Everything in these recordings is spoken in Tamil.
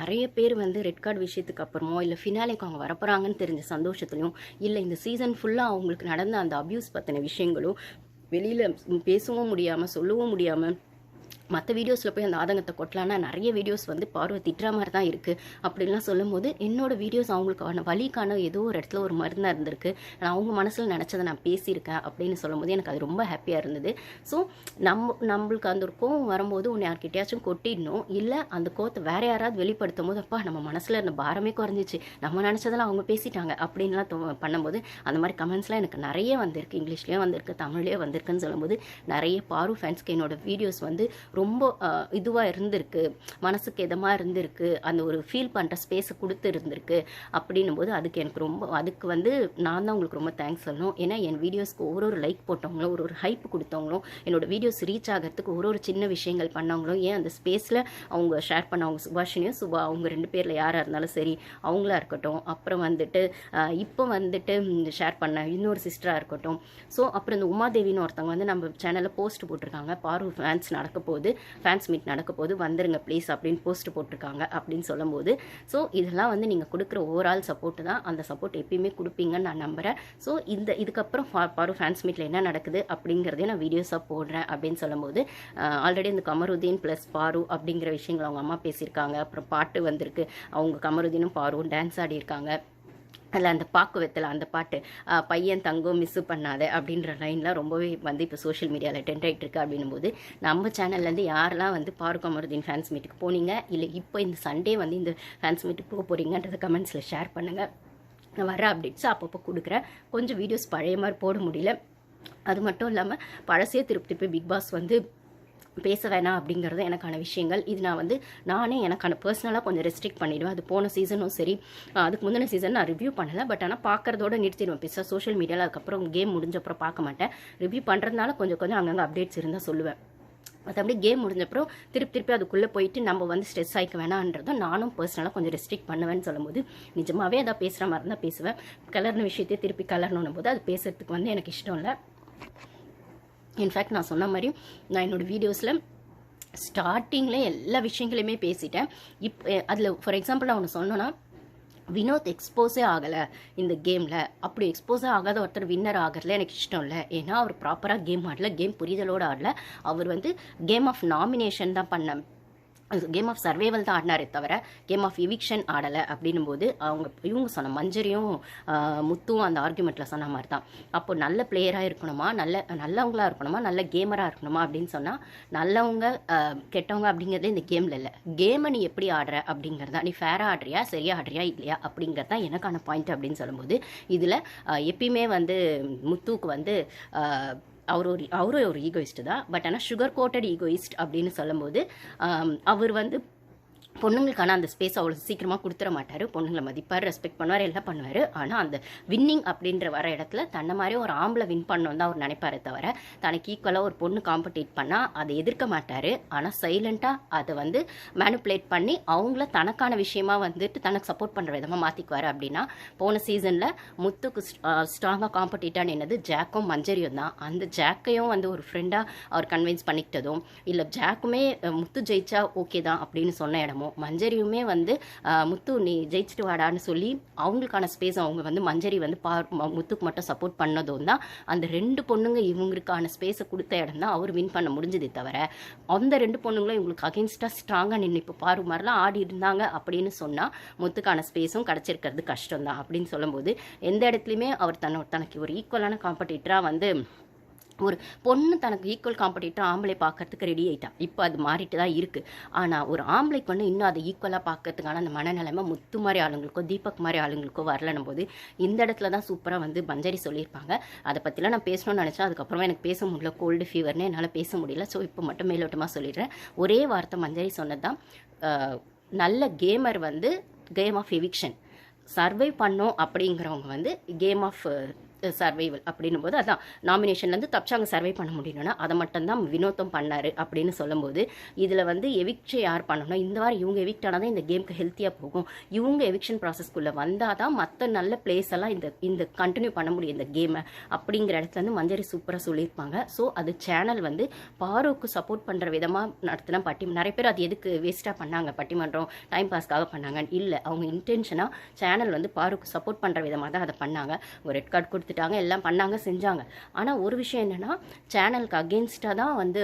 நிறைய பேர் வந்து ரெட் கார்டு விஷயத்துக்கு அப்புறமோ இல்லை ஃபினாலேக்கு அவங்க வரப்போகிறாங்கன்னு தெரிஞ்ச சந்தோஷத்துலையும் இல்லை இந்த சீசன் ஃபுல்லாக அவங்களுக்கு நடந்த அந்த அப்யூஸ் பற்றின விஷயங்களும் வெளியில் பேசவும் முடியாமல் சொல்லவும் முடியாமல் மற்ற வீடியோஸில் போய் அந்த ஆதங்கத்தை கொட்டலான்னா நிறைய வீடியோஸ் வந்து பார்வை திட்டுற மாதிரி தான் இருக்குது அப்படின்லாம் சொல்லும்போது என்னோட வீடியோஸ் அவங்களுக்கான வழிக்கான ஏதோ ஒரு இடத்துல ஒரு மருந்தாக இருந்திருக்கு. நான் அவங்க மனசில் நினச்சதை நான் பேசியிருக்கேன் அப்படின்னு சொல்லும்போது எனக்கு அது ரொம்ப ஹாப்பியாக இருந்தது. ஸோ நம்ம நம்மளுக்கு அந்த ஒரு கோவம் வரும்போது உன்னை யார்கிட்டயாச்சும் கொட்டிடணும். இல்லை அந்த கோவத்தை வேற யாராவது வெளிப்படுத்தும் போது அப்பா நம்ம மனசில் இருந்த பாரமே குறைஞ்சிச்சு. நம்ம நினச்சதெல்லாம் அவங்க பேசிட்டாங்க அப்படின்லாம் பண்ணும்போது அந்த மாதிரி கமெண்ட்ஸ்லாம் எனக்கு நிறைய வந்திருக்கு. இங்கிலீஷ்லேயும் வந்திருக்கு தமிழ்லேயே வந்திருக்குன்னு சொல்லும்போது நிறைய பாரு ஃபேன்ஸ்க்கு என்னோடய வீடியோஸ் வந்து ரொம்ப இதுவாக இருந்திருக்கு. மனசுக்கு இதமாக இருந்திருக்கு. அந்த ஒரு ஃபீல் பண்ணுற ஸ்பேஸை கொடுத்து இருந்திருக்கு. அப்படின்னும் போது அதுக்கு எனக்கு ரொம்ப அதுக்கு வந்து நான் தான் உங்களுக்கு ரொம்ப தேங்க்ஸ் சொல்லணும். ஏன்னா என் வீடியோஸ்க்கு ஒரு ஒரு லைக் போட்டவங்களும் ஒரு ஒரு ஹைப் கொடுத்தவங்களும் என்னோட வீடியோஸ் ரீச் ஆகிறதுக்கு ஒரு ஒரு சின்ன விஷயங்கள் பண்ணவங்களும் ஏன் அந்த ஸ்பேஸில் அவங்க ஷேர் பண்ணவங்க சுபாஷினியும் சுபா அவங்க ரெண்டு பேரில் யாராக இருந்தாலும் சரி அவங்களா இருக்கட்டும். அப்புறம் வந்துட்டு இப்போ வந்துட்டு ஷேர் பண்ண இன்னொரு சிஸ்டராக இருக்கட்டும். ஸோ அப்புறம் இந்த உமாதேவின்னு ஒருத்தவங்க வந்து நம்ம சேனலில் போஸ்ட் போட்டிருக்காங்க. பாரு ஃபேன்ஸ் நடக்க போகுது. ஃபேன்ஸ் மீட் நடக்க போது வந்துருங்க ப்ளீஸ் அப்படின்னு போஸ்ட் போட்டிருக்காங்க அப்படின்னு சொல்லும்போது ஸோ இதெல்லாம் வந்து நீங்கள் கொடுக்குற ஓவரால் சப்போர்ட் தான். அந்த சப்போர்ட் எப்பயுமே கொடுப்பீங்கன்னு நான் நம்புகிறேன் ஸோ இந்த இதுக்கப்புறம் பா- பாரு ஃபேன்ஸ் மீட்டில் என்ன நடக்குது அப்படிங்கிறதே நான் வீடியோஸாக போடுறேன் அப்படின்னு சொல்லும்போது ஆல்ரெடி இந்த கமருதீன் ப்ளஸ் பாரு அப்படிங்கிற விஷயங்கள் அவங்க அம்மா பேசியிருக்காங்க. அப்புறம் பாட்டு வந்திருக்கு. அவங்க கமருதீனும் பாருவும் டான்ஸ் ஆடியிருக்காங்க. அதில் அந்த பாக்கு வெத்தலை அந்த பாட்டு பையன் தங்கம் மிஸ் பண்ணாத அப்படின்ற லைன்லாம் ரொம்பவே வந்து இப்போ சோஷியல் மீடியாவில் டென்ட் ஆகிட்டு இருக்கு அப்படின்னும் போது நம்ம சேனல்லேருந்து யாரெல்லாம் வந்து பாரு கமருதீன் ஃபேன்ஸ் மீட்டுக்கு போனீங்க? இல்லை இப்போ இந்த சண்டே வந்து இந்த ஃபேன்ஸ் மீட்டுக்கு போக போகிறீங்கன்றத கமெண்ட்ஸில் ஷேர் பண்ணுங்கள் நான் வர அப்டேட்ஸ் அப்பப்போ கொடுக்குறேன். கொஞ்சம் வீடியோஸ் பழைய மாதிரி போட முடியல. அது மட்டும் இல்லாமல் பழசே திருப்பி திருப்பி பிக் பாஸ் வந்து பேச வேணாம் அப்படிங்கிறது எனக்கான விஷயங்கள். இது நான் வந்து நானே எனக்கான பர்சனலாக கொஞ்சம் ரெஸ்ட்ரிக்ட் பண்ணிடுவேன். அது போன சீசனும் சரி. அதுக்கு முந்தின சீசன் நான் ரிவ்யூ பண்ணலை. பட் ஆனால் பார்க்கறதோட நிறுத்திடுவேன். பெருசாக சோஷியல் மீடியாவில் அதுக்கப்புறம் கேம் முடிஞ்சப்புறம் பார்க்க மாட்டேன். ரிவ்யூ பண்ணுறதுனால கொஞ்சம் கொஞ்சம் அங்கங்கே அப்டேட்ஸ் இருந்தால் சொல்லுவேன். மற்றபடி கேம் முடிஞ்சப்புறம் திருப்பி திருப்பி அதுக்குள்ளே போயிட்டு நம்ம வந்து ஸ்ட்ரெஸ் ஆகிக்க வேணான்றதும் நானும் பர்சனலாக கொஞ்சம் ரெஸ்ட்ரிக்ட் பண்ணுவேன்னு சொல்லும்போது நிஜமாகவே அதான் பேசுகிற மாதிரி இருந்தால் பேசுவேன். கலர்ன விஷயத்தையே திருப்பி கலர்னும் போது அது பேசுறதுக்கு வந்து எனக்கு இஷ்டம் இல்லை. இன்ஃபேக்ட் நான் சொன்ன மாதிரி நான் என்னோட வீடியோஸில் ஸ்டார்டிங்கில் எல்லா விஷயங்களையுமே பேசிட்டேன். இப் அதில் ஃபார் எக்ஸாம்பிள் நான் ஒன்று சொன்னேன்னா வினோத் எக்ஸ்போஸே ஆகலை இந்த கேமில் அப்படி எக்ஸ்போஸே ஆகாத ஒருத்தர் வின்னர் ஆகிறதுல எனக்கு இஷ்டம் இல்லை. ஏன்னா அவர் ப்ராப்பராக கேம் ஆடல கேம் புரிதலோடு ஆடல. அவர் வந்து கேம் ஆஃப் நாமினேஷன் தான் பண்ண கேம் ஆஃப் சர்வேவல் தான் ஆடினாரே தவிர கேம் ஆஃப் இவிக்ஷன் ஆடலை அப்படின்னும் போது அவங்க இவங்க சொன்ன மஞ்சரியும் முத்துவும் அந்த ஆர்குமெண்ட்டில் சொன்ன மாதிரி தான் அப்போ நல்ல பிளேயராக இருக்கணுமா? நல்ல நல்லவங்களாக இருக்கணுமா? நல்ல கேமராக இருக்கணுமா? அப்படின்னு சொன்னால் நல்லவங்க கெட்டவங்க அப்படிங்கிறது இந்த கேமில் இல்லை. கேமை நீ எப்படி ஆடுற அப்படிங்கிறதா? நீ ஃபேராக ஆடுறியா? சரியாக ஆடுறியா? இல்லையா? அப்படிங்கிறது தான் எனக்கான பாயிண்ட் அப்படின்னு சொல்லும்போது இதில் எப்பயுமே வந்து முத்துவுக்கு வந்து அவர் ஒரு அவரும் ஒரு ஈகோயிஸ்ட் தான். பட் ஆனால் சுகர் கோட்டட் ஈகோயிஸ்ட் அப்படின்னு சொல்லும்போது அவர் வந்து பொண்ணுங்களுக்கான அந்த ஸ்பேஸ் அவ்வளோ சீக்கிரமாக கொடுத்துட மாட்டார். பொண்ணுங்களை மதிப்பார் ரெஸ்பெக்ட் பண்ணுவார் எல்லாம் பண்ணுவார். ஆனால் அந்த வின்னிங் அப்படின்ற வர இடத்துல தன்னை மாதிரி ஒரு ஆம்பளை வின் பண்ணணும் தான் அவர் நினைப்பாரே தவிர தனக்கு ஈக்குவலாக ஒரு பொண்ணு காம்படிட் பண்ணால் அதை எதிர்க்க மாட்டார். ஆனால் சைலண்ட்டாக அதை வந்து மேனுப்புலேட் பண்ணி அவங்கள தனக்கான விஷயமா வந்துட்டு தனக்கு சப்போர்ட் பண்ணுற விதமாக மாற்றிக்குவார் அப்படின்னா போன சீசனில் முத்துக்கு ஸ்ட்ராங்காக காம்படிட்டான்னு என்னது ஜாக்கும் மஞ்சரியும் தான். அந்த ஜாக்கையும் வந்து ஒரு ஃப்ரெண்டாக அவர் கன்வின்ஸ் பண்ணிக்கிட்டதும் இல்லை ஜாக்குமே முத்து ஜெயிச்சா ஓகே தான் அப்படின்னு சொன்ன இடமும் மஞ்சரியுமே வந்து முத்து நீ ஜெயிச்சுட்டு வாடான்னு சொல்லி அவங்களுக்கான ஸ்பேஸ் அவங்க வந்து மஞ்சரி வந்து பா முத்துக்கு மட்டும் சப்போர்ட் பண்ணதும் தான் அந்த ரெண்டு பொண்ணுங்க இவங்களுக்கான ஸ்பேஸை கொடுத்த இடம் தான் அவர் வின் பண்ண முடிஞ்சதே தவிர அந்த ரெண்டு பொண்ணுங்களும் இவங்களுக்கு அகேன்ஸ்டாக ஸ்ட்ராங்காக நின்று இப்போ பாரு மாதிரிலாம் ஆடி இருந்தாங்க அப்படின்னு சொன்னால் முத்துக்கான ஸ்பேஸும் கிடச்சிருக்கிறது கஷ்டம் தான் அப்படின்னு சொல்லும்போது எந்த இடத்துலையுமே அவர் தன்னோட தனக்கு ஒரு ஈக்குவலான காம்படிட்டராக வந்து ஒரு பொண்ணு தனக்கு ஈக்குவல் காம்படிட்டர் ஆம்பளை பார்க்கறதுக்கு ரெடி ஆகிட்டான் இப்போ அது மாறிட்டு தான் இருக்குது ஆனால் ஒரு ஆம்பளைக்கு வந்து இன்னும் அதை ஈக்குவலாக பார்க்கறதுக்கான அந்த மனநிலைமை முத்து மாதிரி ஆளுங்களுக்கோ தீபக் மாதிரி ஆளுங்களுக்கோ வரலன்னும் போது இந்த இடத்துல தான் சூப்பராக வந்து மஞ்சரி சொல்லியிருப்பாங்க. அதை பற்றிலாம் நான் பேசணும்னு நினச்சேன். அதுக்கப்புறமா எனக்கு பேச முடியல. கோல்டு ஃபீவர்னு என்னால் பேச முடியல. ஸோ இப்போ மட்டும் மேலோட்டமாக சொல்லிடுறேன். ஒரே வார்த்தை மஞ்சரி சொன்னது தான் நல்ல கேமர் வந்து கேம் ஆஃப் எவிக்ஷன் சர்வை பண்ணோம் அப்படிங்கிறவங்க வந்து கேம் ஆஃப் சர்வைவல் அப்படின்னும் போது அதான் நாமினேஷன்லேருந்து தப்பிச்சாங்க சர்வை பண்ண முடியணும்னா அதை மட்டும்தான் வினோத்தம் பண்ணார் அப்படின்னு சொல்லும்போது இதில் வந்து எவிக்ட் யார் பண்ணணும்? இந்த வாரம் இவங்க எவிக்ட் ஆனால் தான் இந்த கேமுக்கு ஹெல்த்தியாக போகும். இவங்க எவிக்ஷன் ப்ராசஸ்க்குள்ளே வந்தால் தான் மற்ற நல்ல பிளேஸ் எல்லாம் இந்த இந்த கண்டினியூ பண்ண முடியும் இந்த கேமை அப்படிங்கிற இடத்துல வந்து மஞ்சரி சூப்பராக சொல்லியிருப்பாங்க. ஸோ அது சேனல் வந்து பாரோக்கு சப்போர்ட் பண்ணுற விதமாக நடத்தின பட்டி நிறைய பேர் அது எதுக்கு வேஸ்ட்டாக பண்ணாங்க? பட்டிமன்றம் டைம் பாஸ்க்காக பண்ணாங்க இல்லை அவங்க இன்டென்ஷனாக சேனல் வந்து பாருக்கு சப்போர்ட் பண்ணுற விதமாக தான் அதை பண்ணாங்க. ஒரு ரெட் கார்டு எடுத்துட்டாங்க எல்லாம் பண்ணாங்க செஞ்சாங்க. ஆனால் ஒரு விஷயம் என்னென்னா சேனலுக்கு அகேன்ஸ்டாக தான் வந்து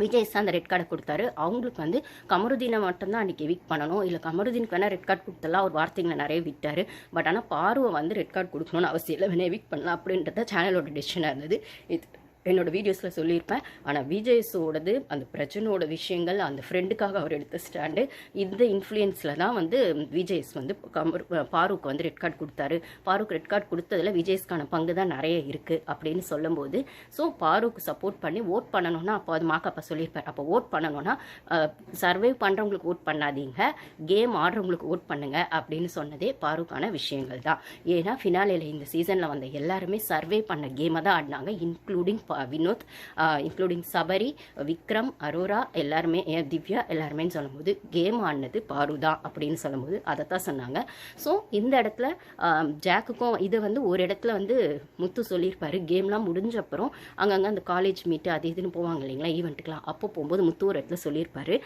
விஜய் சார் அந்த ரெட் கார்டை கொடுத்தாரு. அவங்களுக்கு வந்து கமருதீனை மட்டும்தான் அன்றைக்கி எவிக் பண்ணணும். இல்லை கமருதீனுக்கு வேணால் ரெட் கார்டு கொடுத்தலாம் ஒரு வார்த்தைங்களை நிறைய விட்டார். பட் ஆனால் பார்வை வந்து ரெட் கார்டு கொடுக்கணும்னு அவசியம் இல்லை. வேணா எவிக் பண்ணலாம் அப்படின்றத சேனலோட டெசிஷனாக இருந்தது. இது. என்னோட வீடியோஸில் சொல்லியிருப்பேன். ஆனால் விஜய்ஸோடது அந்த பிரச்சனையோட விஷயங்கள் அந்த ஃப்ரெண்டுக்காக அவர் எடுத்த ஸ்டாண்டு இந்த இன்ஃப்ளூயன்ஸில் தான் வந்து விஜய்ஸ் வந்து கமர் பாரூக் வந்து ரெட் கார்டு கொடுத்தாரு. பாரூக் ரெட் கார்டு கொடுத்ததில் விஜய்ஸ்க்கான பங்கு தான் நிறைய இருக்குது அப்படின்னு சொல்லும்போது ஸோ பாரூக் சப்போர்ட் பண்ணி ஓட் பண்ணணும்னா அப்போ அது மாக்கப்பா சொல்லியிருப்பார். அப்போ ஓட் பண்ணணும்னா சர்வே பண்ணுறவங்களுக்கு ஓட் பண்ணாதீங்க. கேம் ஆடுறவங்களுக்கு ஓட் பண்ணுங்க அப்படின்னு சொன்னதே பாரூக்கான விஷயங்கள் தான். ஏன்னா ஃபினாலேயில் இந்த சீசனில் வந்த எல்லாருமே சர்வே பண்ண கேமை தான் ஆடினாங்க இன்க்ளூடிங் வினோத் இன்க்ளூடிங் சபரி விக்ரம் அரோரா எல்லாருமே ஏன் திவ்யா எல்லாருமேன்னு சொல்லும்போது கேம் ஆடினது பாருதா அப்படின்னு சொல்லும்போது அதை தான் சொன்னாங்க. ஸோ இந்த இடத்துல um, ஜாக்குக்கும் இதை வந்து ஒரு இடத்துல வந்து முத்து சொல்லியிருப்பாரு. கேம்லாம் முடிஞ்ச அப்புறம் அங்கங்கே அந்த காலேஜ் மீட்டு அது இதுன்னு போவாங்க இல்லைங்களா ஈவெண்ட்டுக்கெலாம் அப்போ போகும்போது முத்து ஒரு இடத்துல சொல்லியிருப்பாரு.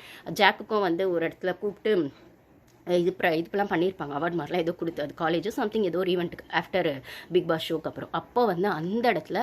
ஜாக்குக்கும் வந்து ஒரு இடத்துல கூப்பிட்டு இது ப்ர இதுக்கெல்லாம் பண்ணியிருப்பாங்க அவார்ட் மாதிரிலாம் ஏதோ கொடுத்து அது காலேஜோ சம்திங் ஏதோ ஒரு ஈவெண்ட்டுக்கு ஆஃப்டர் பிக் பாஸ் ஷோக்கு அப்புறம். அப்போ வந்து அந்த இடத்துல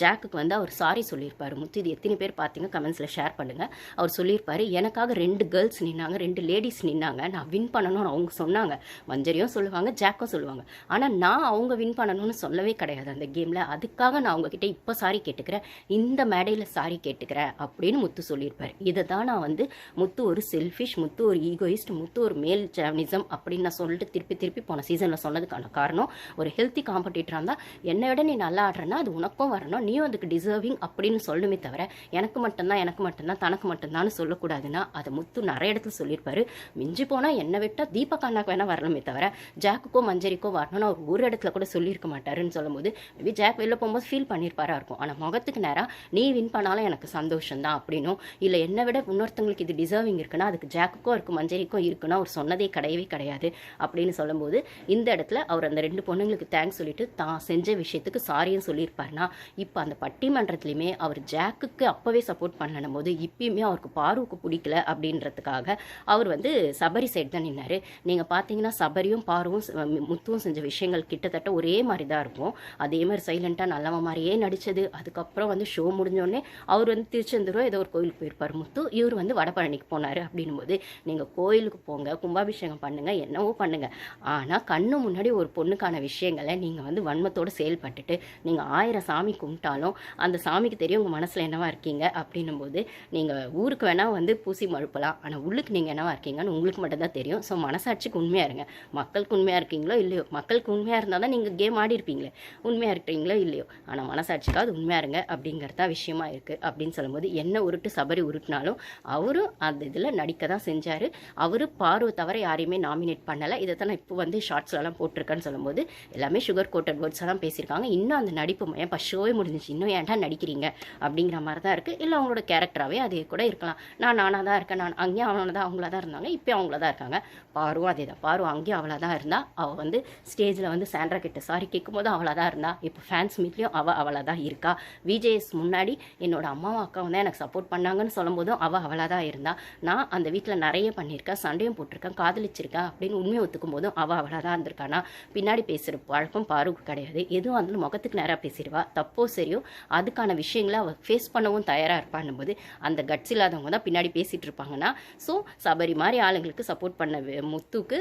ஜாக்குக்கு வந்து அவர் சாரி சொல்லியிருப்பார். முத்து இது எத்தனை பேர் பார்த்தீங்க கமெண்ட்ஸில் ஷேர் பண்ணுங்கள் அவர் சொல்லியிருப்பார் எனக்காக ரெண்டு கேர்ள்ஸ் நின்னாங்க ரெண்டு லேடிஸ் நின்னாங்க. நான் வின் பண்ணணும்னு அவங்க சொன்னாங்க. மஞ்சரியும் சொல்லுவாங்க ஜாக்கும் சொல்லுவாங்க. ஆனால் நான் அவங்க வின் பண்ணணும்னு சொல்லவே கிடையாது அந்த கேமில் அதுக்காக நான் அவங்கக்கிட்ட இப்போ சாரி கேட்டுக்கிறேன். இந்த மேடையில் சாரி கேட்டுக்கிறேன் அப்படின்னு முத்து சொல்லியிருப்பார். இதை தான் நான் வந்து முத்து ஒரு செல்ஃபிஷ் முத்து ஒரு ஈகோயிஸ்ட் முத்து ஒரு மேல் ஜாவனிசம் அப்படின்னு நான் சொல்லிட்டு திருப்பி திருப்பி போன சீசனில் சொன்னதுக்கான காரணம் ஒரு ஹெல்த்தி காம்படிட்டராக இருந்தால் என்னை விட நீ நல்லா ஆடுறனா அது உனக்கும் வரணும் நீயும் அதுக்கு டிசர்விங் அப்படின்னு சொல்லணுமே தவிர எனக்கு மட்டும்தான் எனக்கு மட்டும்தான் தனக்கு மட்டும்தான் சொல்லக்கூடாதுன்னா அதை முத்து நிறைய இடத்துல சொல்லியிருப்பாரு. மிஞ்சி போனால் என்னை விட்டால் தீபக் அண்ணாக்கு வேணால் வரணுமே தவிர ஜாக்குக்கோ மஞ்சரிக்கோ வரணும்னு அவர் ஒரு இடத்துல கூட சொல்லியிருக்க மாட்டாருன்னு சொல்லும்போது மேபி ஜாக் வெளில போகும்போது ஃபீல் பண்ணியிருப்பாரா இருக்கும். ஆனால் முகத்துக்கு நேராக நீ வின் பண்ணாலும் எனக்கு சந்தோஷம் தான் அப்படின்னும். இல்லை என்னை விட இன்னொருத்தவங்களுக்கு இது டிசர்விங் இருக்குன்னா அதுக்கு ஜாக்குக்கோ இருக்கும் மஞ்சரிக்கோ இருக்குன்னா அவர் சொன்னதே கிடையவே கிடையாது அப்படின்னு சொல்லும்போது இந்த இடத்துல அவர் அந்த ரெண்டு பொண்ணுங்களுக்கு தேங்க்ஸ் சொல்லிட்டு தான் செஞ்ச விஷயத்துக்கு சாரியும் சொல்லியிருப்பார்னா இப்போ அந்த பட்டிமன்றத்துலையுமே அவர் ஜாக்குக்கு அப்போவே சப்போர்ட் பண்ணணும் போது இப்பயுமே அவருக்கு பாருவுக்கு பிடிக்கல அப்படின்றதுக்காக அவர் வந்து சபரி சைடு தான் நின்னார். நீங்கள் பார்த்தீங்கன்னா சபரியும் பாருவும் முத்துவும் செஞ்ச விஷயங்கள் கிட்டத்தட்ட ஒரே மாதிரி தான் இருக்கும். அதே மாதிரி சைலண்ட்டாக நல்லவன் மாதிரியே நடித்தது அதுக்கப்புறம் வந்து ஷோ முடிஞ்சோடனே அவர் வந்து திருச்செந்தூரோ ஏதோ ஒரு கோயிலுக்கு போயிருப்பார். முத்து இவர் வந்து வடபழனிக்கு போனார். அப்படின்னும் போது நீங்கள் கோயிலுக்கு போங்க கும்பாபிஷேகம் பண்ணுங்க என்னவோ பண்ணுங்க. ஆனால் கண்ணு முன்னாடி ஒரு பொண்ணுக்கான விஷயங்களை நீங்கள் வந்து வன்மத்தோடு செயல்பட்டுட்டு நீங்கள் ஆயிரம் சாமி கும்பிட்டாலும் அந்த சாமிக்கு தெரியும் உங்கள் மனசில் என்னவா இருக்கீங்க அப்படின்னும் போது நீங்கள் ஊருக்கு வேணால் வந்து பூசி மழுப்பலாம். ஆனால் உள்ளுக்கு நீங்கள் என்னவா இருக்கீங்கன்னு உங்களுக்கு மட்டும்தான் தெரியும். ஸோ மனசாட்சிக்கு உண்மையாக இருங்க. மக்களுக்கு உண்மையாக இருக்கீங்களோ இல்லையோ? மக்களுக்கு உண்மையாக இருந்தால் தான் நீங்கள் கேம் ஆடி இருப்பீங்களே. உண்மையாக இருக்கிறீங்களோ இல்லையோ? ஆனால் மனசாட்சிக்காவது உண்மையாக இருங்க அப்படிங்கிறது தான் விஷயமா இருக்குது அப்படின்னு சொல்லும்போது என்ன உருட்டு சபரி உருட்டினாலும் அவரும் அந்த இதில் நடிக்க தான் செஞ்சார். அவர் பார்வை தவிர யாரையுமே நாமினேட் பண்ணலை. இதை தான் நான் இப்போ வந்து ஷார்ட்ஸ்லலாம் போட்டிருக்கேன்னு சொல்லும்போது எல்லாமே சுகர் கோட்டட் வேர்ட்ஸ் தான் பேசியிருக்காங்க. இன்னும் அந்த நடிப்பு மையம் இப்போ ஷோவே முடிஞ்சிச்சு. இன்னும் ஏன்டா நடிக்கிறீங்க? அப்படிங்கிற மாதிரி தான் இருக்குது இல்லை அவங்களோட கேரக்டராகவே அதே கூட இருக்கலாம். நான் நானாக தான் இருக்கேன். நான் அங்கேயும் அவனாக தான் அவங்கள தான் இருந்தாங்க. இப்போ அவங்கள தான் இருக்காங்க. பாரும் அதே தான். பாரும் அங்கேயும் அவளாக தான் இருந்தா. அவள் வந்து ஸ்டேஜில் வந்து சாண்ட்ரா கிட்ட சாரி கேட்கும்போது அவளாக தான் இருந்தா. இப்போ ஃபேன்ஸ் மீட்லேயும் அவள் அவளாக தான் இருக்கா. விஜேஎஸ் முன்னாடி என்னோட அம்மாவும் அக்காவும் தான் எனக்கு சப்போர்ட் பண்ணாங்கன்னு சொல்லும்போதும் அவள் அவளாக தான் இருந்தா. நான் அந்த வீட்டில் நிறைய பண்ணியிருக்கேன். சண்டையும் போட்டிருக்கேன். காதலிச்சிருக்கா அப்படின்னு உண்மையை ஒத்துக்கும் போதும் அவள் அவளாக தான் இருந்திருக்கானா? பின்னாடி பேசுகிற பழக்கம் பாருக்கு கிடையாது. எதுவும் வந்து முகத்துக்கு நேராக பேசிடுவா. தப்போ சரியோ அதுக்கான விஷயங்களை அவள் ஃபேஸ் பண்ணவும் தயாராக இருப்பான்னும் போது அந்த கட்ஸ் இல்லாதவங்க தான் பின்னாடி பேசிகிட்டு இருப்பாங்கன்னா ஸோ சபரி மாதிரி ஆளுங்களுக்கு சப்போர்ட் பண்ண முத்துக்கு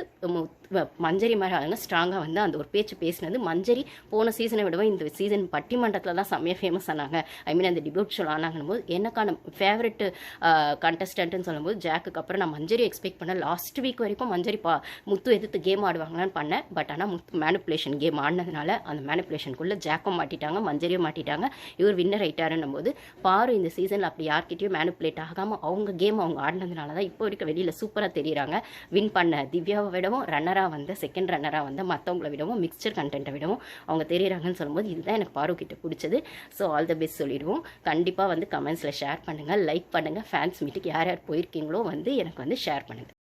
மஞ்சரி மாதிரி ஆளுங்க ஸ்ட்ராங்காக வந்து அந்த ஒரு பேச்சு பேசினது. மஞ்சரி போன சீசனை விடவும் இந்த சீசன் பட்டிமன்றத்தில் தான் செம்மையாக ஃபேமஸ் ஆனாங்க. ஐ மீன் அந்த டிபோட் ஷோ ஆனாங்கன்னும் போது எனக்கான ஃபேவரட் கண்டஸ்டன்ட்னு சொல்லும்போது ஜாக்குக்கு அப்புறம் நான் மஞ்சரி எக்ஸ்பெக்ட் பண்ண லாஸ்ட் வீக் வரை வரைக்கும் மஞ்சரிப்பா முத்து எதிர்த்து கேம் ஆடுவாங்களான்னு பண்ணேன். பட் ஆனால் முத்து மேனிப்புலேஷன் கேம் ஆடினதுனால அந்த மேனிப்புலேஷனுக்குள்ளே ஜாக்கும் மாட்டிட்டாங்க மஞ்சரியும் மாட்டிட்டாங்க. இவர் வின்னர் ஆகிட்டாருன்னும் போது பாரு இந்த சீசனில் அப்படி யார்கிட்டயும் மேனிப்புலேட் ஆகாமல் அவங்க கேம் அவங்க ஆடினதுனால தான் இப்போ வரைக்கும் வெளியில் சூப்பராக தெரியுறாங்க. வின் பண்ண திவ்யாவை விடவும் ரன்னராக வந்த செகண்ட் ரன்னராக வந்த மற்றவங்கள விடவும் மிக்சர் கண்டென்ட்டை விடவும் அவங்க தெரியுறாங்கன்னு சொல்லும்போது இதுதான் எனக்கு பாரு கிட்ட பிடிச்சது. ஸோ ஆல் த பெஸ்ட் சொல்லிடுவோம். கண்டிப்பாக வந்து கமெண்ட்ஸில் ஷேர் பண்ணுங்கள் லைக் பண்ணுங்கள் ஃபேன்ஸ் மீட்டுக்கு யார் யார் போயிருக்கீங்களோ வந்து எனக்கு வந்து ஷேர் பண்ணுங்கள்